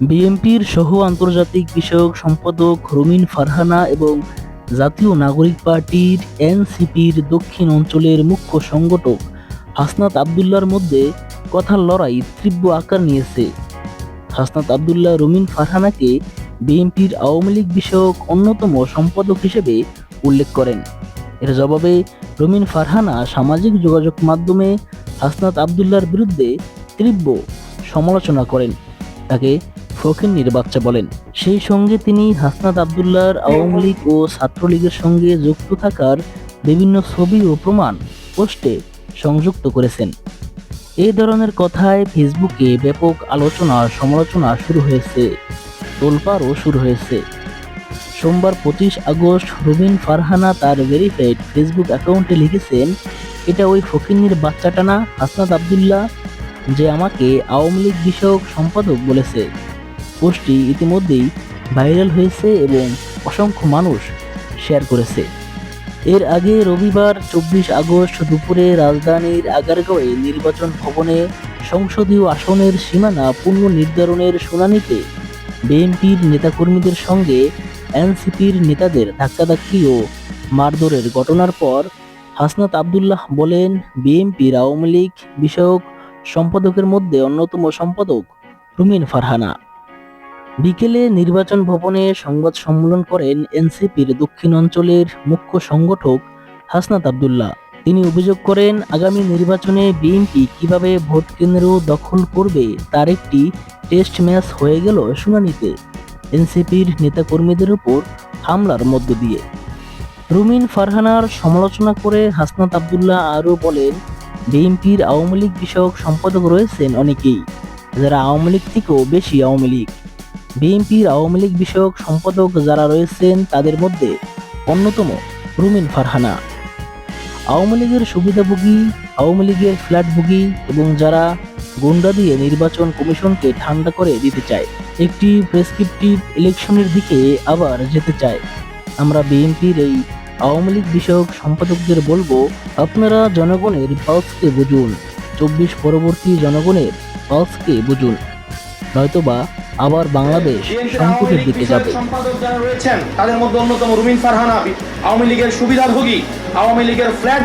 বিএনপির সহ আন্তর্জাতিক বিষয়ক সম্পাদক রুমিন ফারহানা এবং জাতীয় নাগরিক পার্টির এনসিপির দক্ষিণ অঞ্চলের মুখ্য সংগঠক হাসনাত আবদুল্লার মধ্যে কথার লড়াই তীব্র আকার নিয়েছে। হাসনাত আবদুল্লাহ রুমিন ফারহানাকে বিএনপির আওয়ামী লীগ বিষয়ক অন্যতম সম্পাদক হিসেবে উল্লেখ করেন। এর জবাবে রুমিন ফারহানা সামাজিক যোগাযোগ মাধ্যমে হাসনাত আবদুল্লার বিরুদ্ধে তীব্র সমালোচনা করেন। তাকে ফকিন্নির বাচ্চা বলেন। সেই সঙ্গে তিনি হাসনাত আবদুল্লার আওয়ামী লীগ ও ছাত্রলীগের সঙ্গে যুক্ত থাকার বিভিন্ন ছবি ও প্রমাণ পোস্টে সংযুক্ত করেছেন। এই ধরনের কথায় ফেসবুকে ব্যাপক আলোচনা, সমালোচনা শুরু হয়েছে তোলপাড়ও শুরু হয়েছে। সোমবার পঁচিশ আগস্ট রুবিন ফারহানা তার ভেরিফাইড ফেসবুক অ্যাকাউন্টে লিখেছেন, এটা ওই ফকিন্নির বাচ্চাটা না, হাসনাত আবদুল্লাহ, যে আমাকে আওয়ামী লীগ বিষয়ক সম্পাদক বলেছে। পোস্টটি ইতিমধ্যেই ভাইরাল হয়েছে এবং অসংখ্য মানুষ শেয়ার করেছে। এর আগে রবিবার চব্বিশ আগস্ট দুপুরে রাজধানীর আগারগাঁওয়ে নির্বাচন ভবনে সংসদীয় আসনের সীমানা পুনর্নির্ধারণের শুনানিতে বিএনপির নেতাকর্মীদের সঙ্গে এনসিপির নেতাদের ধাক্কাধাক্কি ও মারধরের ঘটনার পর হাসনাত আবদুল্লাহ বলেন, বিএনপির আওয়ামী লীগ বিষয়ক সম্পাদকের মধ্যে অন্যতম সম্পাদক রুমিন ফারহানা। বিকেলে নির্বাচন ভবনে সংবাদ সম্মেলন করেন এনসিপির দক্ষিণ অঞ্চলের মুখ্য সংগঠক হাসনাত আবদুল্লাহ। তিনি অভিযোগ করেন, আগামী নির্বাচনে বিএনপি কীভাবে ভোট কেন্দ্র দখল করবে তার একটি টেস্ট ম্যাচ হয়ে গেল শুনানিতে। এনসিপির নেতাকর্মীদের উপর হামলার মধ্য দিয়ে। রুমিন ফারহানার সমালোচনা করে হাসনাত আবদুল্লাহ আরও বলেন, বিএনপির আওয়ামী লীগ বিষয়ক সম্পাদক রয়েছেন অনেকেই, যারা আওয়ামী লীগ থেকেও বেশি আওয়ামী লীগ। বিএনপির আওয়ামী লীগ বিষয়ক সম্পাদক যারা রয়েছেন, তাদের মধ্যে অন্যতম রুমিন ফারহানা। আওয়ামী লীগের সুবিধাভোগী, আওয়ামী লীগের ফ্ল্যাটভোগী এবং যারা গুন্ডা দিয়ে নির্বাচন কমিশনকে ঠান্ডা করে দিতে চায়, একটি প্রেসক্রিপটিভ ইলেকশনের দিকে আবার যেতে চায়। আমরা বিএনপির এই আওয়ামী লীগ বিষয়ক সম্পাদকদের বলব, আপনারা জনগণের পালসকে বুঝুন, চব্বিশ পরবর্তী জনগণের পালসকে বুঝুন। নয়তোবা আবার বাংলাদেশ সংকটের দিকে যাবে। সম্পাদক যারা রয়েছেন তাদের মধ্যে অন্যতম রুমিন ফারহানা আওয়ামী লীগের সুবিধাভোগী আওয়ামী লীগের ফ্ল্যাট